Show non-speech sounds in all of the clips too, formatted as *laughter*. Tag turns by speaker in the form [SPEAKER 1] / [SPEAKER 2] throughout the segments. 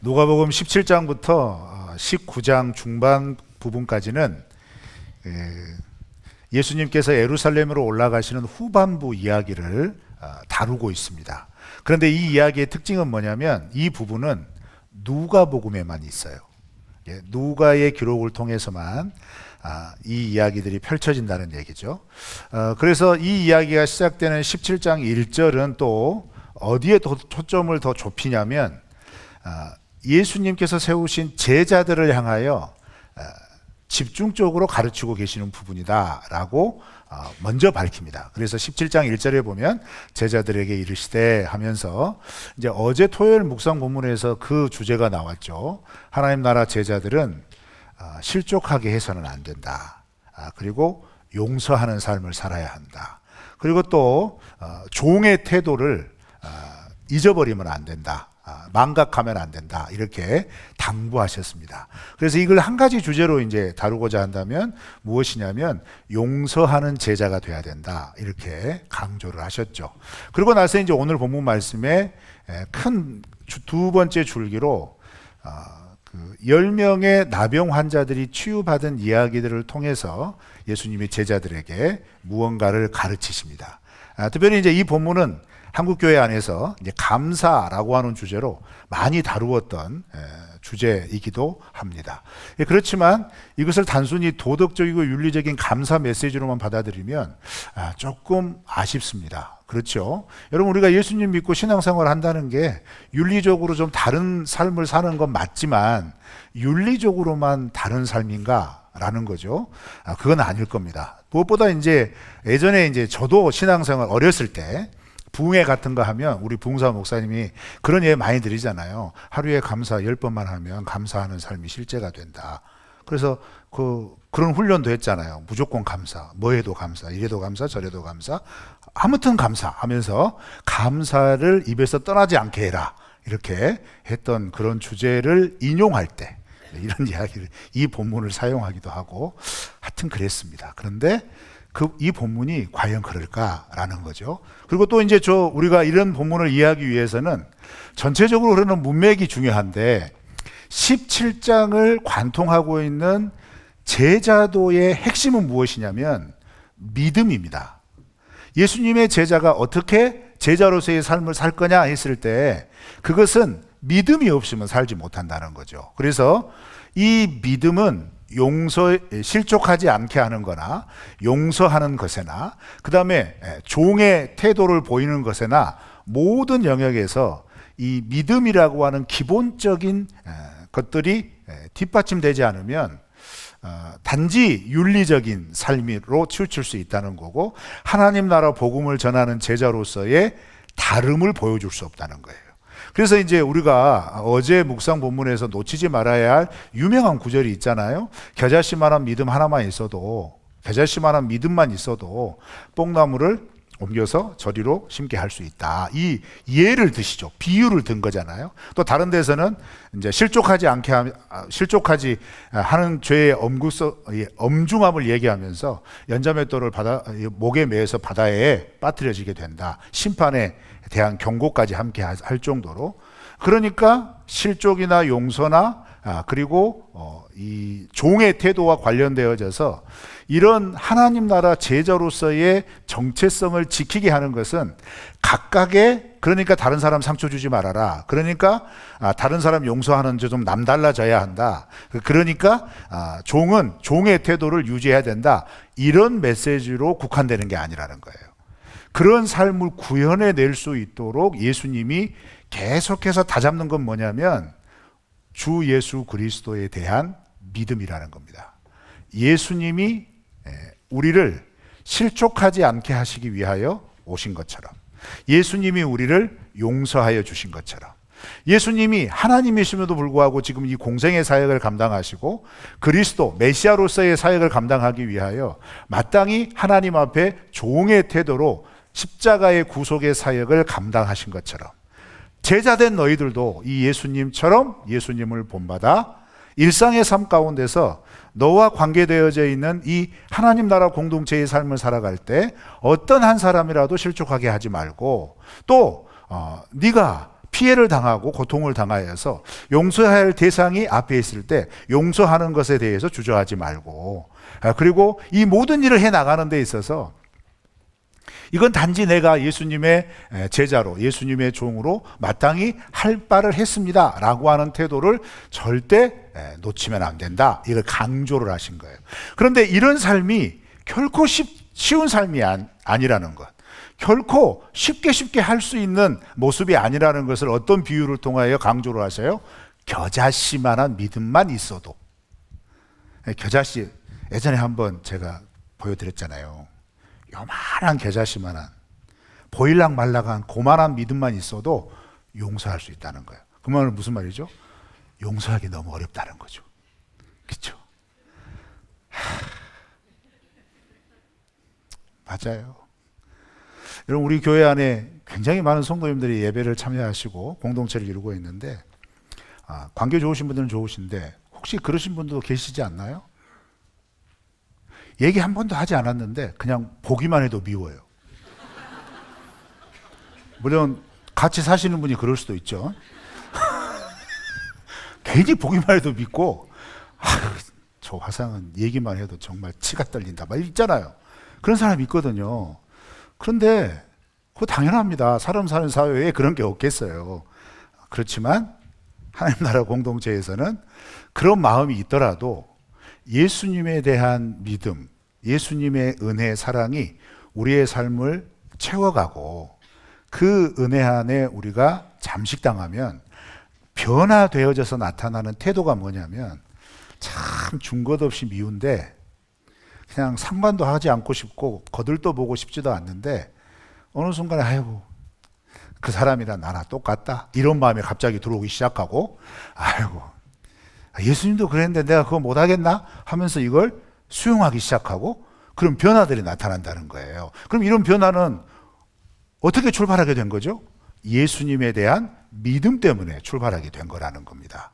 [SPEAKER 1] 누가복음 17장부터 19장 중반 부분까지는 에, 예수님께서 예루살렘으로 올라가시는 후반부 이야기를 아, 다루고 있습니다. 그런데 이 이야기의 특징은 뭐냐면 이 부분은 누가복음에만 있어요. 예, 누가의 기록을 통해서만 아, 이 이야기들이 펼쳐진다는 얘기죠. 어, 그래서 이 이야기가 시작되는 17장 1절은 또 어디에 더 초점을 더 좁히냐면 아, 예수님께서 세우신 제자들을 향하여 아, 집중적으로 가르치고 계시는 부분이다라고 아, 먼저 밝힙니다. 그래서 17장 1절에 보면 제자들에게 이르시되 하면서 이제 어제 토요일 묵상 본문에서 그 주제가 나왔죠. 하나님 나라 제자들은 아, 실족하게 해서는 안 된다. 아, 그리고 용서하는 삶을 살아야 한다. 그리고 또 어, 종의 태도를 아, 잊어버리면 안 된다. 아, 망각하면 안 된다. 이렇게 당부하셨습니다. 그래서 이걸 한 가지 주제로 이제 다루고자 한다면 무엇이냐면 용서하는 제자가 돼야 된다. 이렇게 강조를 하셨죠. 그리고 나서 이제 오늘 본문 말씀에 큰 두 번째 줄기로 아, 그 10명의 나병 환자들이 치유받은 이야기들을 통해서 예수님이 제자들에게 무언가를 가르치십니다. 아, 특별히 이제 이 본문은 한국교회 안에서 감사라고 하는 주제로 많이 다루었던 에, 주제이기도 합니다. 예, 그렇지만 이것을 단순히 도덕적이고 윤리적인 감사 메시지로만 받아들이면 아, 조금 아쉽습니다. 그렇죠. 여러분, 우리가 예수님 믿고 신앙생활 한다는 게 윤리적으로 좀 다른 삶을 사는 건 맞지만 윤리적으로만 다른 삶인가? 라는 거죠. 아, 그건 아닐 겁니다. 무엇보다 이제 예전에 이제 저도 신앙생활 어렸을 때 부흥회 같은 거 하면 우리 부흥사 목사님이 그런 예를 많이 드리잖아요. 하루에 감사 열 번만 하면 감사하는 삶이 실제가 된다. 그래서 그 그런 훈련도 했잖아요. 무조건 감사, 뭐 해도 감사, 이래도 감사, 저래도 감사, 아무튼 감사 하면서 감사를 입에서 떠나지 않게 해라. 이렇게 했던 그런 주제를 인용할 때 이런 *laughs* 이야기를 이 본문을 사용하기도 하고 하여튼 그랬습니다. 그런데 그 이 본문이 과연 그럴까라는 거죠. 그리고 또 이제 저 우리가 이런 본문을 이해하기 위해서는 전체적으로 흐르는 문맥이 중요한데 17장을 관통하고 있는 제자도의 핵심은 무엇이냐면 믿음입니다. 예수님의 제자가 어떻게 제자로서의 삶을 살 거냐 했을 때 그것은 믿음이 없으면 살지 못한다는 거죠. 그래서 이 믿음은 용서 실족하지 않게 하는 거나 용서하는 것에나 그 다음에 종의 태도를 보이는 것에나 모든 영역에서 이 믿음이라고 하는 기본적인 것들이 뒷받침되지 않으면 어, 단지 윤리적인 삶으로 치우칠 수 있다는 거고 하나님 나라 복음을 전하는 제자로서의 다름을 보여줄 수 없다는 거예요. 그래서 이제 우리가 어제 묵상 본문에서 놓치지 말아야 할 유명한 구절이 있잖아요. 겨자씨만한 믿음 하나만 있어도 겨자씨만한 믿음만 있어도 뽕나무를 옮겨서 저리로 심게 할 수 있다. 이 예를 드시죠. 비유를 든 거잖아요. 또 다른 데서는 이제 실족하지 않게 하, 실족하지 하는 죄의 엄구서, 엄중함을 얘기하면서 연자맷돌을 바다 목에 매서 바다에 빠뜨려지게 된다. 심판에 대한 경고까지 함께 할 정도로 그러니까 실족이나 용서나 아, 그리고 어, 이 종의 태도와 관련되어져서 이런 하나님 나라 제자로서의 정체성을 지키게 하는 것은 각각의 그러니까 다른 사람 상처 주지 말아라. 그러니까 아, 다른 사람 용서하는 좀 남달라져야 한다. 그러니까 아, 종은 종의 태도를 유지해야 된다. 이런 메시지로 국한되는 게 아니라는 거예요. 그런 삶을 구현해 낼 수 있도록 예수님이 계속해서 다잡는 건 뭐냐면 주 예수 그리스도에 대한 믿음이라는 겁니다. 예수님이 우리를 실족하지 않게 하시기 위하여 오신 것처럼 예수님이 우리를 용서하여 주신 것처럼 예수님이 하나님이심에도 불구하고 지금 이 공생의 사역을 감당하시고 그리스도 메시아로서의 사역을 감당하기 위하여 마땅히 하나님 앞에 종의 태도로 십자가의 구속의 사역을 감당하신 것처럼 제자된 너희들도 이 예수님처럼 예수님을 본받아 일상의 삶 가운데서 너와 관계되어져 있는 이 하나님 나라 공동체의 삶을 살아갈 때 어떤 한 사람이라도 실족하게 하지 말고 또 어, 네가 피해를 당하고 고통을 당하여서 용서해야 할 대상이 앞에 있을 때 용서하는 것에 대해서 주저하지 말고 아, 그리고 이 모든 일을 해 나가는 데 있어서 이건 단지 내가 예수님의 에, 제자로 예수님의 종으로 마땅히 할 바를 했습니다 라고 하는 태도를 절대 에, 놓치면 안 된다. 이걸 강조를 하신 거예요. 그런데 이런 삶이 결코 쉽, 쉬운 삶이 안, 아니라는 것. 결코 쉽게 쉽게 할 수 있는 모습이 아니라는 것을 어떤 비유를 통하여 강조를 하세요? 겨자씨만한 믿음만 있어도. 에, 겨자씨 예전에 한번 제가 보여드렸잖아요. 요만한 겨자씨만한 보일락 말락한 고만한 믿음만 있어도 용서할 수 있다는 거예요. 그 말은 무슨 말이죠? 용서하기 너무 어렵다는 거죠. 그렇죠? 맞아요. 여러분 우리 교회 안에 굉장히 많은 성도님들이 예배를 참여하시고 공동체를 이루고 있는데 아, 관계 좋으신 분들은 좋으신데 혹시 그러신 분도 계시지 않나요? 얘기 한 번도 하지 않았는데 그냥 보기만 해도 미워요. 물론 같이 사시는 분이 그럴 수도 있죠. *laughs* 괜히 보기만 해도 믿고 아, 저 화상은 얘기만 해도 정말 치가 떨린다 막 있잖아요. 그런 사람이 있거든요. 그런데 그거 당연합니다. 사람 사는 사회에 그런 게 없겠어요. 그렇지만 하나님 나라 공동체에서는 그런 마음이 있더라도 예수님에 대한 믿음, 예수님의 은혜, 사랑이 우리의 삶을 채워가고 그 은혜 안에 우리가 잠식당하면 변화되어져서 나타나는 태도가 뭐냐면 참준것 없이 미운데 그냥 상관도 하지 않고 싶고 거들떠 보고 싶지도 않는데 어느 순간에 아이고 그 사람이랑 나랑 똑같다. 이런 마음이 갑자기 들어오기 시작하고 아이고 예수님도 그랬는데 내가 그거 못하겠나 하면서 이걸 수용하기 시작하고 그런 변화들이 나타난다는 거예요. 그럼 이런 변화는 어떻게 출발하게 된 거죠? 예수님에 대한 믿음 때문에 출발하게 된 거라는 겁니다.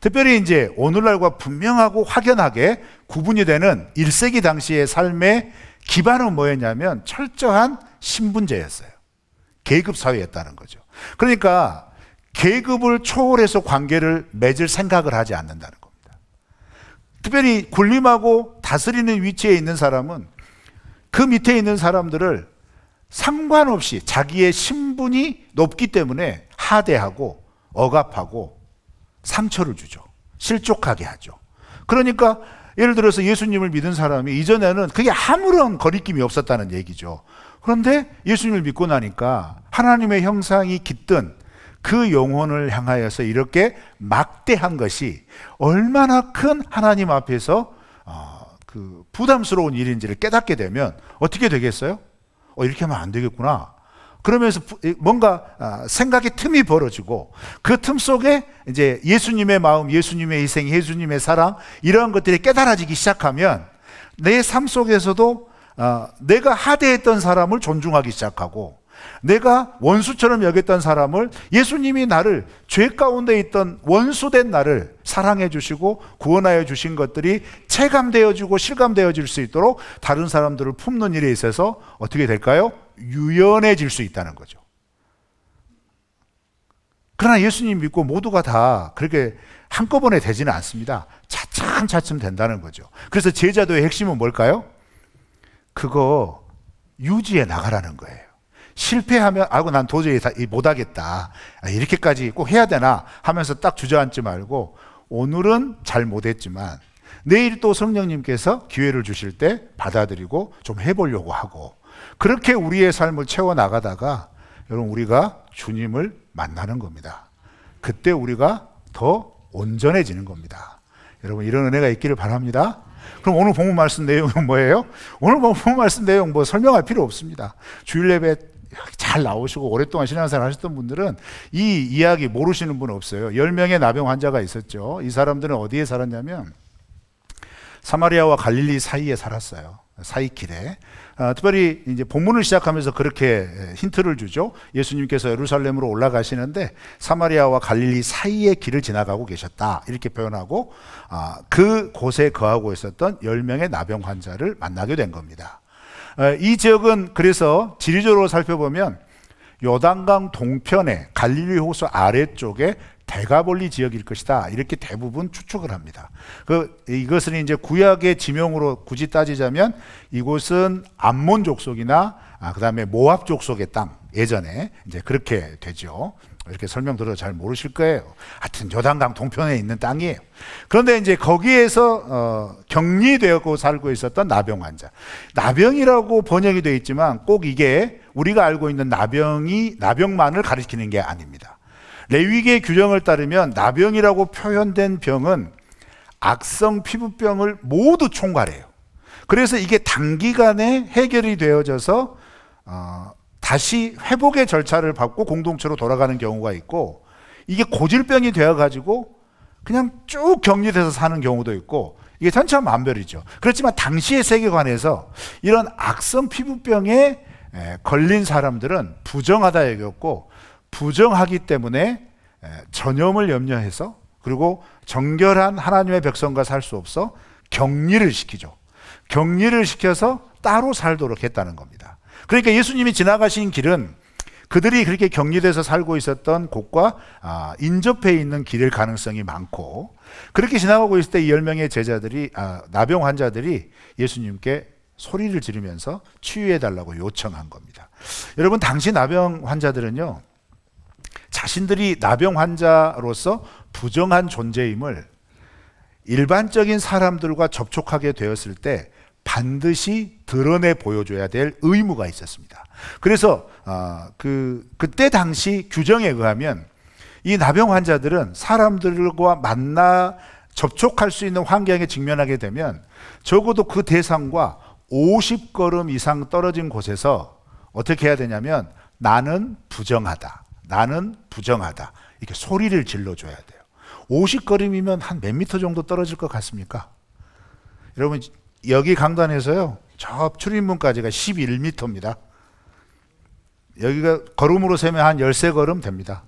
[SPEAKER 1] 특별히 이제 오늘날과 분명하고 확연하게 구분이 되는 1세기 당시의 삶의 기반은 뭐였냐면 철저한 신분제였어요. 계급 사회였다는 거죠. 그러니까 계급을 초월해서 관계를 맺을 생각을 하지 않는다는 겁니다. 특별히 군림하고 다스리는 위치에 있는 사람은 그 밑에 있는 사람들을 상관없이 자기의 신분이 높기 때문에 하대하고 억압하고 상처를 주죠. 실족하게 하죠. 그러니까 예를 들어서 예수님을 믿은 사람이 이전에는 그게 아무런 거리낌이 없었다는 얘기죠. 그런데 예수님을 믿고 나니까 하나님의 형상이 깃든 그 영혼을 향하여서 이렇게 막대한 것이 얼마나 큰 하나님 앞에서 어, 그 부담스러운 일인지를 깨닫게 되면 어떻게 되겠어요? 어, 이렇게 하면 안 되겠구나. 그러면서 뭔가 아, 생각의 틈이 벌어지고 그 틈 속에 이제 예수님의 마음, 예수님의 희생, 예수님의 사랑 이러한 것들이 깨달아지기 시작하면 내 삶 속에서도 아, 내가 하대했던 사람을 존중하기 시작하고 내가 원수처럼 여겼던 사람을 예수님이 나를 죄 가운데 있던 원수된 나를 사랑해 주시고 구원하여 주신 것들이 체감되어지고 실감되어 질 수 있도록 다른 사람들을 품는 일에 있어서 어떻게 될까요? 유연해질 수 있다는 거죠. 그러나 예수님 믿고 모두가 다 그렇게 한꺼번에 되지는 않습니다. 차츰차츰 된다는 거죠. 그래서 제자도의 핵심은 뭘까요? 그거 유지해 나가라는 거예요. 실패하면 아고 난 도저히 못하겠다 아, 이렇게까지 꼭 해야 되나 하면서 딱 주저앉지 말고 오늘은 잘 못했지만 내일 또 성령님께서 기회를 주실 때 받아들이고 좀 해보려고 하고 그렇게 우리의 삶을 채워 나가다가 여러분 우리가 주님을 만나는 겁니다. 그때 우리가 더 온전해지는 겁니다. 여러분 이런 은혜가 있기를 바랍니다. 그럼 오늘 본문 말씀 내용은 뭐예요? 오늘 본문 말씀 내용 뭐 설명할 필요 없습니다. 주일 예배 잘 나오시고 오랫동안 신앙생활 하셨던 분들은 이 이야기 모르시는 분 없어요. 10명의 나병 환자가 있었죠. 이 사람들은 어디에 살았냐면 사마리아와 갈릴리 사이에 살았어요. 사이길에. 아, 특별히 이제 본문을 시작하면서 그렇게 힌트를 주죠. 예수님께서 예루살렘으로 올라가시는데 사마리아와 갈릴리 사이의 길을 지나가고 계셨다. 이렇게 표현하고 아, 그 곳에 거하고 있었던 10명의 나병 환자를 만나게 된 겁니다. 아, 이 지역은 그래서 지리적으로 살펴보면 요단강 동편에 갈릴리 호수 아래쪽에 대가볼리 지역일 것이다. 이렇게 대부분 추측을 합니다. 그 이것은 이제 구약의 지명으로 굳이 따지자면 이곳은 암몬 족속이나 아, 그 다음에 모압 족속의 땅 예전에 이제 그렇게 되죠. 이렇게 설명드려도 잘 모르실 거예요. 하여튼 요단강 동편에 있는 땅이에요. 그런데 이제 거기에서 어, 격리되고 살고 있었던 나병 환자. 나병이라고 번역이 되어 있지만 꼭 이게 우리가 알고 있는 나병이 나병만을 가리키는 게 아닙니다. 레위기의 규정을 따르면 나병이라고 표현된 병은 악성 피부병을 모두 총괄해요. 그래서 이게 단기간에 해결이 되어져서 어, 다시 회복의 절차를 밟고 공동체로 돌아가는 경우가 있고 이게 고질병이 되어가지고 그냥 쭉 격리돼서 사는 경우도 있고 이게 천차만별이죠. 그렇지만 당시의 세계관에서 이런 악성 피부병에 에, 걸린 사람들은 부정하다 여겼고 부정하기 때문에 에, 전염을 염려해서 그리고 정결한 하나님의 백성과 살 수 없어 격리를 시키죠. 격리를 시켜서 따로 살도록 했다는 겁니다. 그러니까 예수님이 지나가신 길은 그들이 그렇게 격리돼서 살고 있었던 곳과 아, 인접해 있는 길일 가능성이 많고 그렇게 지나가고 있을 때 이 열 명의 제자들이 아, 나병 환자들이 예수님께 소리를 지르면서 치유해 달라고 요청한 겁니다. 여러분 당시 나병 환자들은요 자신들이 나병 환자로서 부정한 존재임을 일반적인 사람들과 접촉하게 되었을 때 반드시 드러내 보여줘야 될 의무가 있었습니다. 그래서 어, 그 그때 당시 규정에 의하면 이 나병 환자들은 사람들과 만나 접촉할 수 있는 환경에 직면하게 되면 적어도 그 대상과 50걸음 이상 떨어진 곳에서 어떻게 해야 되냐면 나는 부정하다. 나는 부정하다. 이렇게 소리를 질러줘야 돼요. 50걸음이면 한 몇 미터 정도 떨어질 것 같습니까? 여러분 여기 강단에서요. 저 출입문까지가 11m입니다. 여기가 걸음으로 세면 한 13걸음 됩니다.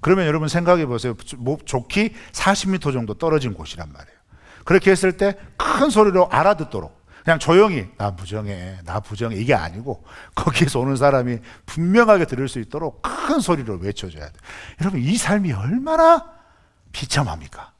[SPEAKER 1] 그러면 여러분 생각해 보세요. 뭐 좋기 40m 정도 떨어진 곳이란 말이에요. 그렇게 했을 때 큰 소리로 알아듣도록 그냥 조용히 나 부정해, 나 부정해 이게 아니고 거기에서 오는 사람이 분명하게 들을 수 있도록 큰 소리로 외쳐줘야 돼. 여러분 이 삶이 얼마나 비참합니까?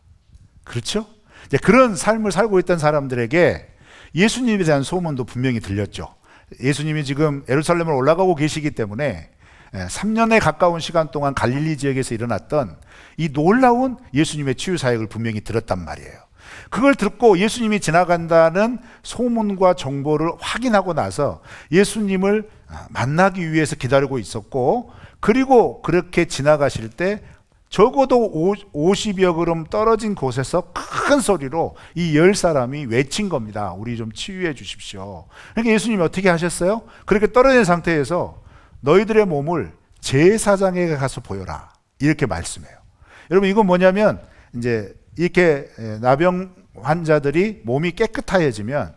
[SPEAKER 1] 그렇죠? 이제 그런 삶을 살고 있던 사람들에게 예수님에 대한 소문도 분명히 들렸죠. 예수님이 지금 예루살렘을 올라가고 계시기 때문에 3년에 가까운 시간 동안 갈릴리 지역에서 일어났던 이 놀라운 예수님의 치유 사역을 분명히 들었단 말이에요. 그걸 듣고 예수님이 지나간다는 소문과 정보를 확인하고 나서 예수님을 만나기 위해서 기다리고 있었고 그리고 그렇게 지나가실 때 적어도 50여 걸음 떨어진 곳에서 큰 소리로 이 열 사람이 외친 겁니다. 우리 좀 치유해 주십시오. 그러니까 예수님이 어떻게 하셨어요? 그렇게 떨어진 상태에서 너희들의 몸을 제사장에게 가서 보여라. 이렇게 말씀해요. 여러분 이건 뭐냐면 이제 이렇게 나병 환자들이 몸이 깨끗해지면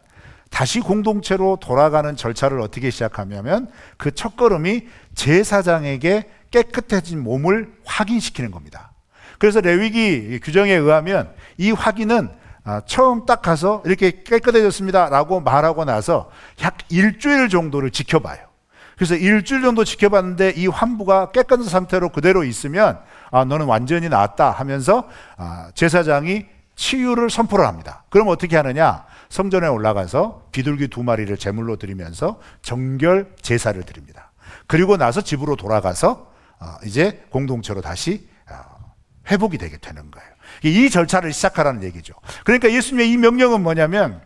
[SPEAKER 1] 다시 공동체로 돌아가는 절차를 어떻게 시작하냐면 그 첫 걸음이 제사장에게 깨끗해진 몸을 확인시키는 겁니다. 그래서 레위기 규정에 의하면 이 확인은 아, 처음 딱 가서 이렇게 깨끗해졌습니다 라고 말하고 나서 약 일주일 정도를 지켜봐요. 그래서 일주일 정도 지켜봤는데 이 환부가 깨끗한 상태로 그대로 있으면 아, 너는 완전히 나았다 하면서 아, 제사장이 치유를 선포를 합니다. 그럼 어떻게 하느냐? 성전에 올라가서 비둘기 두 마리를 제물로 드리면서 정결 제사를 드립니다. 그리고 나서 집으로 돌아가서 어, 이제 공동체로 다시 어, 회복이 되게 되는 거예요. 이 절차를 시작하라는 얘기죠. 그러니까 예수님의 이 명령은 뭐냐면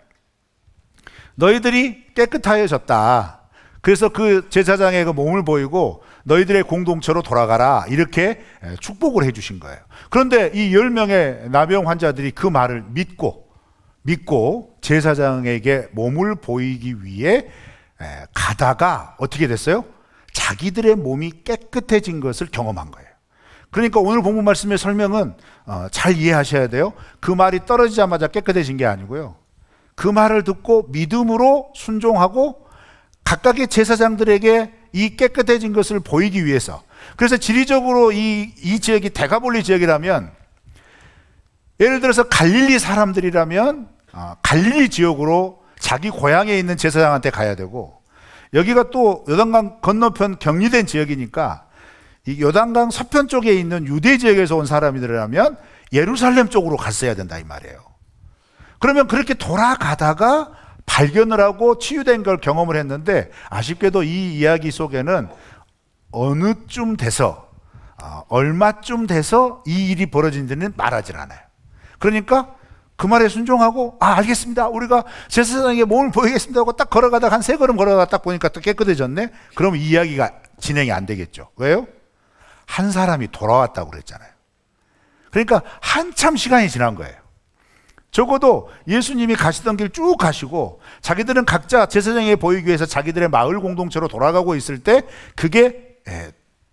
[SPEAKER 1] 너희들이 깨끗하여졌다. 그래서 그 제사장의 그 몸을 보이고 너희들의 공동체로 돌아가라 이렇게 축복을 해주신 거예요. 그런데 이열 명의 나병 환자들이 그 말을 믿고 믿고 제사장에게 몸을 보이기 위해 가다가 어떻게 됐어요? 자기들의 몸이 깨끗해진 것을 경험한 거예요. 그러니까 오늘 본문 말씀의 설명은 어, 잘 이해하셔야 돼요. 그 말이 떨어지자마자 깨끗해진 게 아니고요. 그 말을 듣고 믿음으로 순종하고 각각의 제사장들에게 이 깨끗해진 것을 보이기 위해서 그래서 지리적으로 이, 이 지역이 대가볼리 지역이라면 예를 들어서 갈릴리 사람들이라면 어, 갈릴리 지역으로 자기 고향에 있는 제사장한테 가야 되고 여기가 또 요단강 건너편 격리된 지역이니까 이 요단강 서편 쪽에 있는 유대 지역에서 온 사람이라면 예루살렘 쪽으로 갔어야 된다 이 말이에요. 그러면 그렇게 돌아가다가 발견을 하고 치유된 걸 경험을 했는데 아쉽게도 이 이야기 속에는 어느쯤 돼서 아, 얼마쯤 돼서 이 일이 벌어진 지는 말하질 않아요. 그러니까 그 말에 순종하고 아 알겠습니다. 우리가 제사장에게 몸을 보이겠습니다 하고 딱 걸어가다가 한세 걸음 걸어가 딱 보니까 또 깨끗해졌네. 그럼 이 이야기가 진행이 안 되겠죠. 왜요? 한 사람이 돌아왔다고 그랬잖아요. 그러니까 한참 시간이 지난 거예요. 적어도 예수님이 가시던 길 쭉 가시고 자기들은 각자 제사장에게 보이기 위해서 자기들의 마을 공동체로 돌아가고 있을 때 그게 예,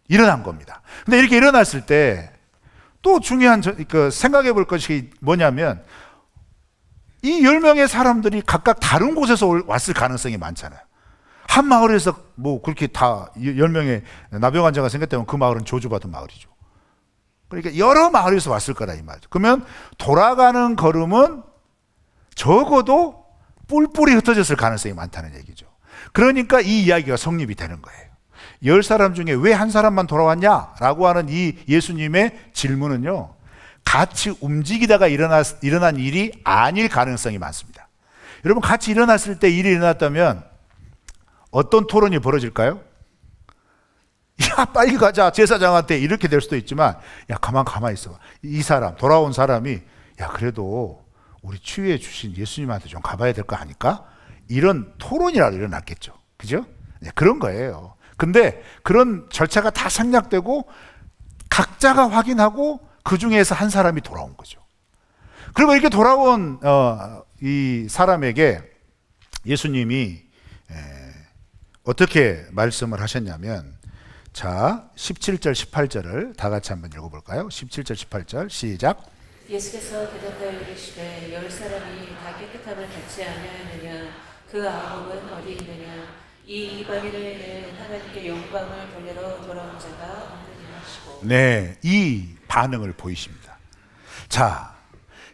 [SPEAKER 1] 일어난 겁니다. 근데 이렇게 일어났을 때 또 중요한 저- 그 생각해 볼 것이 뭐냐면 이열 명의 사람들이 각각 다른 곳에서 올- 왔을 가능성이 많잖아요. 한 마을에서 뭐 그렇게 다열 명의 나병 환자가 생겼다면 그 마을은 저주받은 마을이죠. 그러니까 여러 마을에서 왔을 거다 이 말이죠. 그러면 돌아가는 걸음은 적어도 뿔뿔이 흩어졌을 가능성이 많다는 얘기죠. 그러니까 이 이야기가 성립이 되는 거예요. 열 사람 중에 왜 한 사람만 돌아왔냐 라고 하는 이 예수님의 질문은요. 같이 움직이다가 일어났, 일어난 일이 아닐 가능성이 많습니다. 여러분 같이 일어났을 때 일이 일어났다면 어떤 토론이 벌어질까요? *laughs* 야 빨리 가자. 제사장한테 이렇게 될 수도 있지만 야 가만 가만 있어 이 사람 돌아온 사람이 야 그래도 우리 치유해 주신 예수님한테 좀 가봐야 될 거 아닐까? 이런 토론이라도 일어났겠죠. 그죠? 네, 그런 거예요. 근데 그런 절차가 다 생략되고 각자가 확인하고 그 중에서 한 사람이 돌아온 거죠 그리고 이렇게 돌아온 어, 이 사람에게 예수님이 에, 어떻게 말씀을 하셨냐면 자, 17절 18절을 다 같이 한번 읽어 볼까요? 17절 18절 시작.
[SPEAKER 2] 예수께서 대답하여 이르시되 열 사람이 다 깨끗함을 받지 아니하느냐 그 아홉은 어디 있느냐 이 이방인을 하나님께 영광을 돌리러 돌아온 자가 없느냐 하시고
[SPEAKER 1] 네, 이 반응을 보이십니다. 자,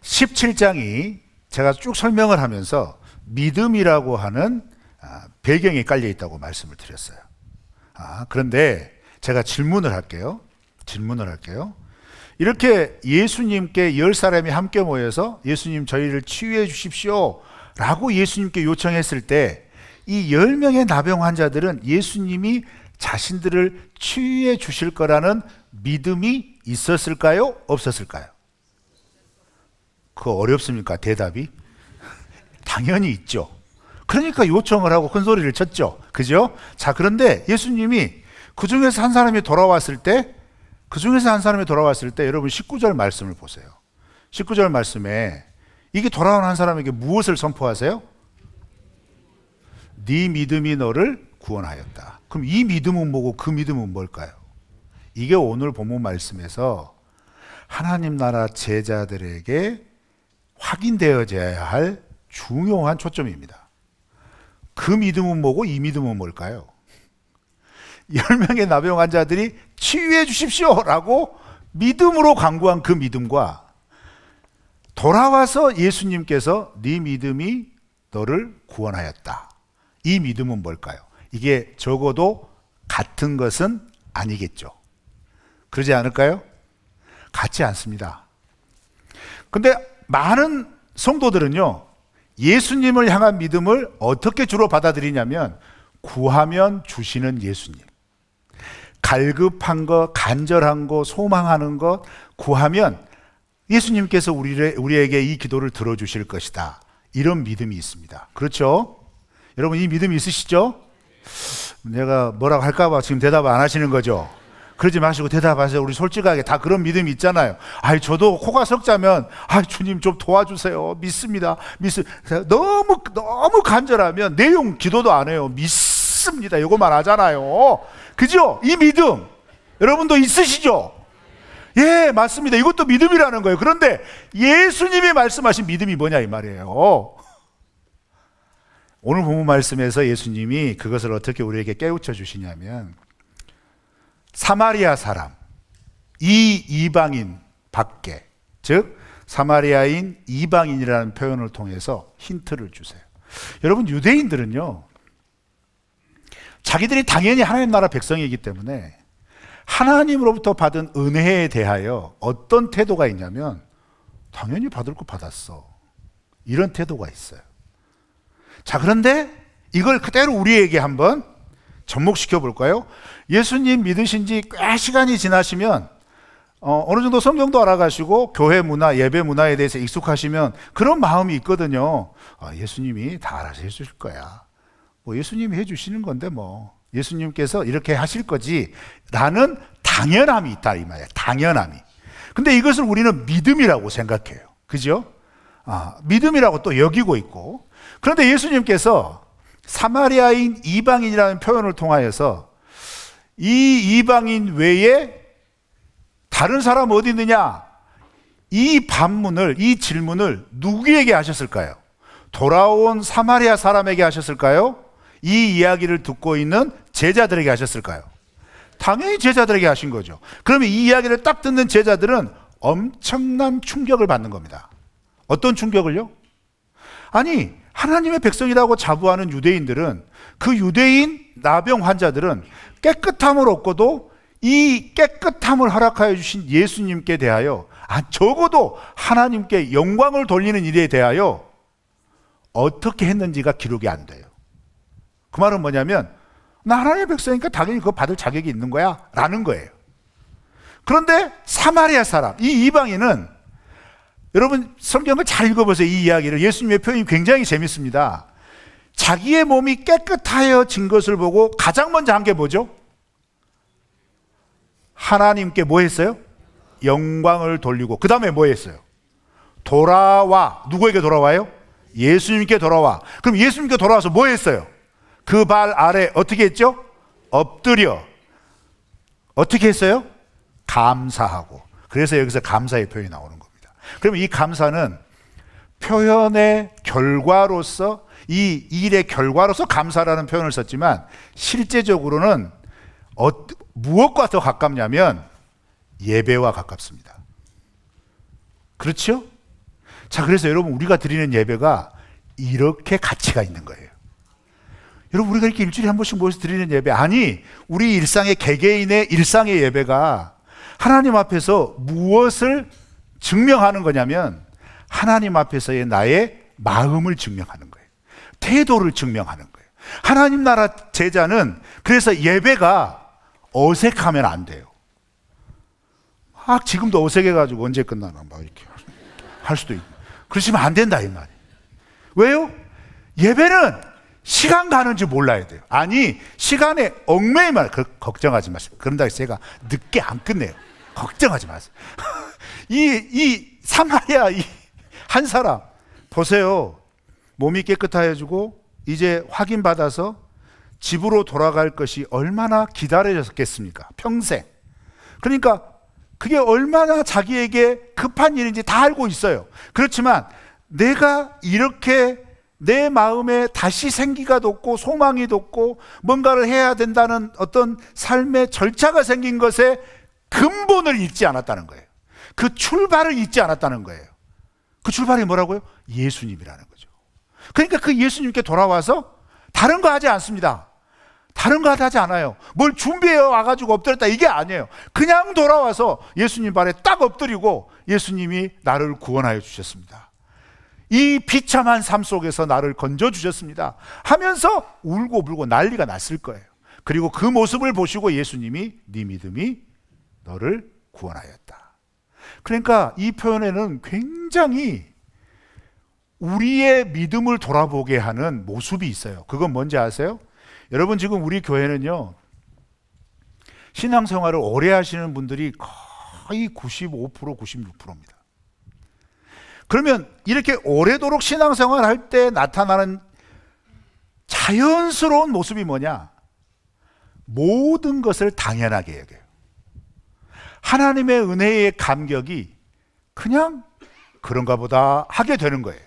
[SPEAKER 1] 17장이 제가 쭉 설명을 하면서 믿음이라고 하는 아, 배경이 깔려 있다고 말씀을 드렸어요. 아, 그런데 제가 질문을 할게요. 질문을 할게요. 이렇게 예수님께 열 사람이 함께 모여서 예수님 저희를 치유해 주십시오. 라고 예수님께 요청했을 때 이 열 명의 나병 환자들은 예수님이 자신들을 치유해 주실 거라는 믿음이 있었을까요? 없었을까요? 그 어렵습니까? 대답이? *laughs* 당연히 있죠. 그러니까 요청을 하고 큰 소리를 쳤죠. 그죠? 자, 그런데 예수님이 그 중에서 한 사람이 돌아왔을 때, 그 중에서 한 사람이 돌아왔을 때 여러분 19절 말씀을 보세요. 19절 말씀에 이게 돌아온 한 사람에게 무엇을 선포하세요? 네 믿음이 너를 구원하였다. 그럼 이 믿음은 뭐고 그 믿음은 뭘까요? 이게 오늘 본문 말씀에서 하나님 나라 제자들에게 확인되어져야 할 중요한 초점입니다. 그 믿음은 뭐고 이 믿음은 뭘까요? *laughs* 열 명의 나병 환자들이 치유해 주십시오 라고 믿음으로 강구한 그 믿음과 돌아와서 예수님께서 네 믿음이 너를 구원하였다. 이 믿음은 뭘까요? 이게 적어도 같은 것은 아니겠죠. 그러지 않을까요? 같지 않습니다. 근데 많은 성도들은요, 예수님을 향한 믿음을 어떻게 주로 받아들이냐면, 구하면 주시는 예수님. 갈급한 것, 간절한 것, 소망하는 것, 구하면 예수님께서 우리를, 우리에게 이 기도를 들어주실 것이다. 이런 믿음이 있습니다. 그렇죠? 여러분, 이 믿음이 있으시죠? 내가 뭐라고 할까봐 지금 대답 안 하시는 거죠? 그러지 마시고 대답하세요. 우리 솔직하게 다 그런 믿음이 있잖아요. 아이, 저도 코가 석자면, 아, 주님 좀 도와주세요. 믿습니다. 믿습 너무, 너무 간절하면 내용 기도도 안 해요. 믿습니다. 이거만 하잖아요. 그죠? 이 믿음. 여러분도 있으시죠? 예, 맞습니다. 이것도 믿음이라는 거예요. 그런데 예수님이 말씀하신 믿음이 뭐냐, 이 말이에요. 오늘 본문 말씀에서 예수님이 그것을 어떻게 우리에게 깨우쳐 주시냐면, 사마리아 사람, 이 이방인 밖에, 즉, 사마리아인 이방인이라는 표현을 통해서 힌트를 주세요. 여러분, 유대인들은요, 자기들이 당연히 하나님 나라 백성이기 때문에 하나님으로부터 받은 은혜에 대하여 어떤 태도가 있냐면 당연히 받을 거 받았어. 이런 태도가 있어요. 자, 그런데 이걸 그대로 우리에게 한번 접목시켜 볼까요? 예수님 믿으신 지 꽤 시간이 지나시면 어, 어느 정도 성경도 알아가시고 교회 문화, 예배 문화에 대해서 익숙하시면 그런 마음이 있거든요. 아, 예수님이 다 알아서 해주실 거야. 뭐 예수님이 해주시는 건데 뭐 예수님께서 이렇게 하실 거지 라는 당연함이 있다 이 말이에요. 당연함이. 근데 이것을 우리는 믿음이라고 생각해요. 그죠? 아, 믿음이라고 또 여기고 있고. 그런데 예수님께서 사마리아인 이방인이라는 표현을 통하여서 이 이방인 외에 다른 사람 어디 있느냐? 이 반문을, 이 질문을 누구에게 하셨을까요? 돌아온 사마리아 사람에게 하셨을까요? 이 이야기를 듣고 있는 제자들에게 하셨을까요? 당연히 제자들에게 하신 거죠. 그러면 이 이야기를 딱 듣는 제자들은 엄청난 충격을 받는 겁니다. 어떤 충격을요? 아니, 하나님의 백성이라고 자부하는 유대인들은 그 유대인 나병 환자들은 깨끗함을 얻고도 이 깨끗함을 허락하여 주신 예수님께 대하여 아, 적어도 하나님께 영광을 돌리는 일에 대하여 어떻게 했는지가 기록이 안 돼요. 그 말은 뭐냐면 나 하나님의 백성이니까 당연히 그거 받을 자격이 있는 거야 라는 거예요. 그런데 사마리아 사람, 이 이방인은 여러분 성경을 잘 읽어보세요. 이 이야기를 예수님의 표현이 굉장히 재밌습니다. 자기의 몸이 깨끗하여진 것을 보고 가장 먼저 한 게 뭐죠? 하나님께 뭐 했어요? 영광을 돌리고 그 다음에 뭐 했어요? 돌아와 누구에게 돌아와요? 예수님께 돌아와. 그럼 예수님께 돌아와서 뭐 했어요? 그 발 아래 어떻게 했죠? 엎드려. 어떻게 했어요? 감사하고. 그래서 여기서 감사의 표현이 나오는 겁니다. 그러면 이 감사는 표현의 결과로서 이 일의 결과로서 감사라는 표현을 썼지만 실제적으로는 어, 무엇과 더 가깝냐면 예배와 가깝습니다. 그렇죠? 자, 그래서 여러분 우리가 드리는 예배가 이렇게 가치가 있는 거예요. 여러분 우리가 이렇게 일주일에 한 번씩 모여서 드리는 예배 아니 우리 일상의 개개인의 일상의 예배가 하나님 앞에서 무엇을 증명하는 거냐면 하나님 앞에서의 나의 마음을 증명하는 거예요. 태도를 증명하는 거예요. 하나님 나라 제자는 그래서 예배가 어색하면 안 돼요. 막 지금도 어색해가지고 언제 끝나나 막 이렇게 할 수도 있고 그러시면 안 된다 이 말이에요. 왜요? 예배는 시간 가는지 몰라야 돼요. 아니 시간에 얽매이면 그, 걱정하지 마세요. 그런다 해서 제가 늦게 안 끝내요. 걱정하지 마세요. *laughs* 이, 이 사마리아 이 한 사람 보세요. 몸이 깨끗하여지고 이제 확인받아서 집으로 돌아갈 것이 얼마나 기다려졌겠습니까? 평생. 그러니까 그게 얼마나 자기에게 급한 일인지 다 알고 있어요. 그렇지만 내가 이렇게 내 마음에 다시 생기가 돋고 소망이 돋고 뭔가를 해야 된다는 어떤 삶의 절차가 생긴 것에 근본을 잊지 않았다는 거예요. 그 출발을 잊지 않았다는 거예요. 그 출발이 뭐라고요? 예수님이라는 거죠. 그러니까 그 예수님께 돌아와서 다른 거 하지 않습니다. 다른 거 하지 않아요. 뭘 준비해 와가지고 엎드렸다 이게 아니에요. 그냥 돌아와서 예수님 발에 딱 엎드리고 예수님이 나를 구원하여 주셨습니다. 이 비참한 삶 속에서 나를 건져 주셨습니다. 하면서 울고 불고 난리가 났을 거예요. 그리고 그 모습을 보시고 예수님이 네 믿음이 너를 구원하였다. 그러니까 이 표현에는 굉장히 우리의 믿음을 돌아보게 하는 모습이 있어요. 그건 뭔지 아세요? 여러분 지금 우리 교회는요. 신앙생활을 오래 하시는 분들이 거의 95% 96%입니다. 그러면 이렇게 오래도록 신앙생활 할 때 나타나는 자연스러운 모습이 뭐냐? 모든 것을 당연하게 여겨요. 하나님의 은혜의 감격이 그냥 그런가 보다 하게 되는 거예요.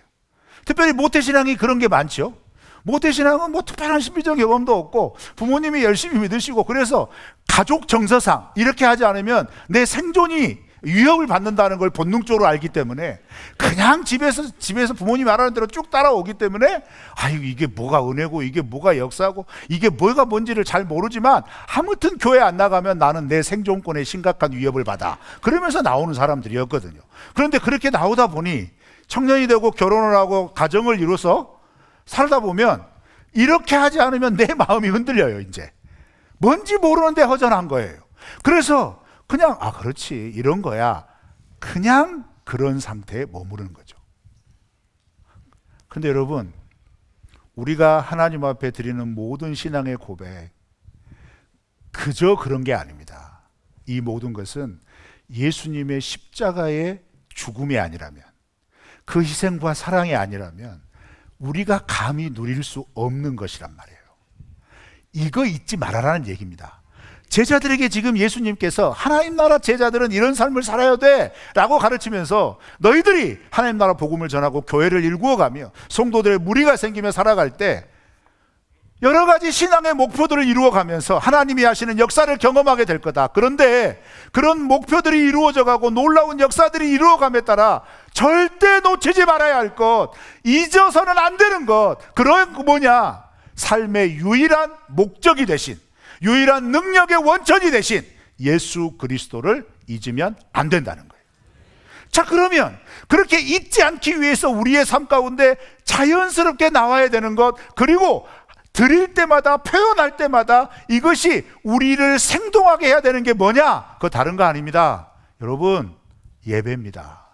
[SPEAKER 1] 특별히 모태신앙이 그런 게 많죠. 모태신앙은 뭐 특별한 신비적 경험도 없고 부모님이 열심히 믿으시고 그래서 가족 정서상 이렇게 하지 않으면 내 생존이 위협을 받는다는 걸 본능적으로 알기 때문에 그냥 집에서 집에서 부모님 말하는 대로 쭉 따라오기 때문에 아유 이게 뭐가 은혜고 이게 뭐가 역사고 이게 뭐가 뭔지를 잘 모르지만 아무튼 교회 안 나가면 나는 내 생존권에 심각한 위협을 받아 그러면서 나오는 사람들이었거든요. 그런데 그렇게 나오다 보니 청년이 되고 결혼을 하고 가정을 이뤄서 살다 보면 이렇게 하지 않으면 내 마음이 흔들려요 이제 뭔지 모르는데 허전한 거예요. 그래서 그냥 아 그렇지 이런 거야 그냥 그런 상태에 머무르는 거죠. 근데 여러분 우리가 하나님 앞에 드리는 모든 신앙의 고백 그저 그런 게 아닙니다. 이 모든 것은 예수님의 십자가의 죽음이 아니라면 그 희생과 사랑이 아니라면 우리가 감히 누릴 수 없는 것이란 말이에요. 이거 잊지 말아라는 얘기입니다. 제자들에게 지금 예수님께서 하나님 나라 제자들은 이런 삶을 살아야 돼 라고 가르치면서 너희들이 하나님 나라 복음을 전하고 교회를 일구어가며 성도들의 무리가 생기며 살아갈 때 여러 가지 신앙의 목표들을 이루어가면서 하나님이 하시는 역사를 경험하게 될 거다. 그런데 그런 목표들이 이루어져 가고 놀라운 역사들이 이루어감에 따라 절대 놓치지 말아야 할 것, 잊어서는 안 되는 것, 그런 그 뭐냐? 삶의 유일한 목적이 되신, 유일한 능력의 원천이 되신 예수 그리스도를 잊으면 안 된다는 거예요. 자, 그러면 그렇게 잊지 않기 위해서 우리의 삶 가운데 자연스럽게 나와야 되는 것, 그리고 드릴 때마다 표현할 때마다 이것이 우리를 생동하게 해야 되는 게 뭐냐? 그거 다른 거 아닙니다. 여러분, 예배입니다.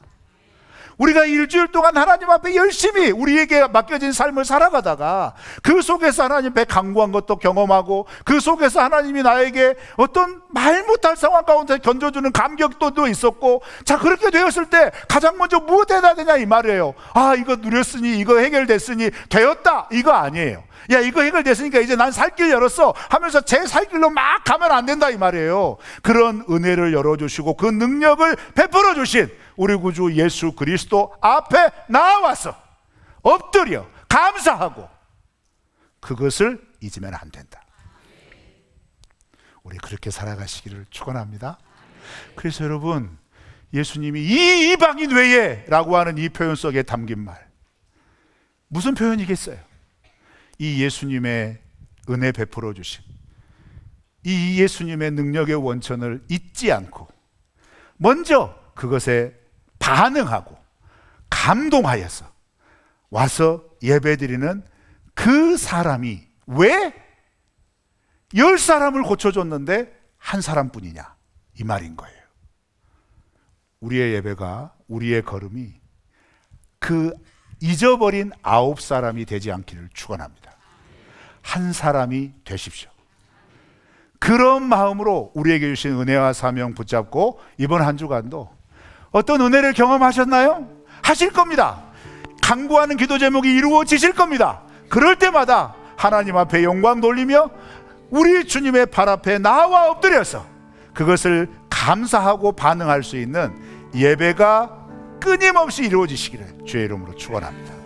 [SPEAKER 1] 우리가 일주일 동안 하나님 앞에 열심히 우리에게 맡겨진 삶을 살아가다가 그 속에서 하나님 앞에 강구한 것도 경험하고 그 속에서 하나님이 나에게 어떤 말 못할 상황 가운데 견뎌주는 감격도 있었고 자 그렇게 되었을 때 가장 먼저 무엇 해야 되냐 이 말이에요. 아 이거 누렸으니 이거 해결됐으니 되었다. 이거 아니에요. 야 이거 해결됐으니까 이제 난 살 길 열었어 하면서 제 살 길로 막 가면 안 된다 이 말이에요. 그런 은혜를 열어주시고 그 능력을 베풀어 주신 우리 구주 예수 그리스도 앞에 나와서 엎드려 감사하고 그것을 잊으면 안 된다. 우리 그렇게 살아가시기를 축원합니다. 그래서 여러분 예수님이 이 이방인 외에라고 하는 이 표현 속에 담긴 말 무슨 표현이겠어요? 이 예수님의 은혜 베풀어 주심 이 예수님의 능력의 원천을 잊지 않고 먼저 그것에 반응하고 감동하여서 와서 예배드리는 그 사람이 왜 열 사람을 고쳐줬는데 한 사람뿐이냐 이 말인 거예요. 우리의 예배가 우리의 걸음이 그 잊어버린 아홉 사람이 되지 않기를 축원합니다. 한 사람이 되십시오. 그런 마음으로 우리에게 주신 은혜와 사명 붙잡고 이번 한 주간도 어떤 은혜를 경험하셨나요? 하실 겁니다. 강구하는 기도 제목이 이루어지실 겁니다. 그럴 때마다 하나님 앞에 영광 돌리며 우리 주님의 발 앞에 나와 엎드려서 그것을 감사하고 반응할 수 있는 예배가 끊임없이 이루어지시기를 주의 이름으로 축원합니다.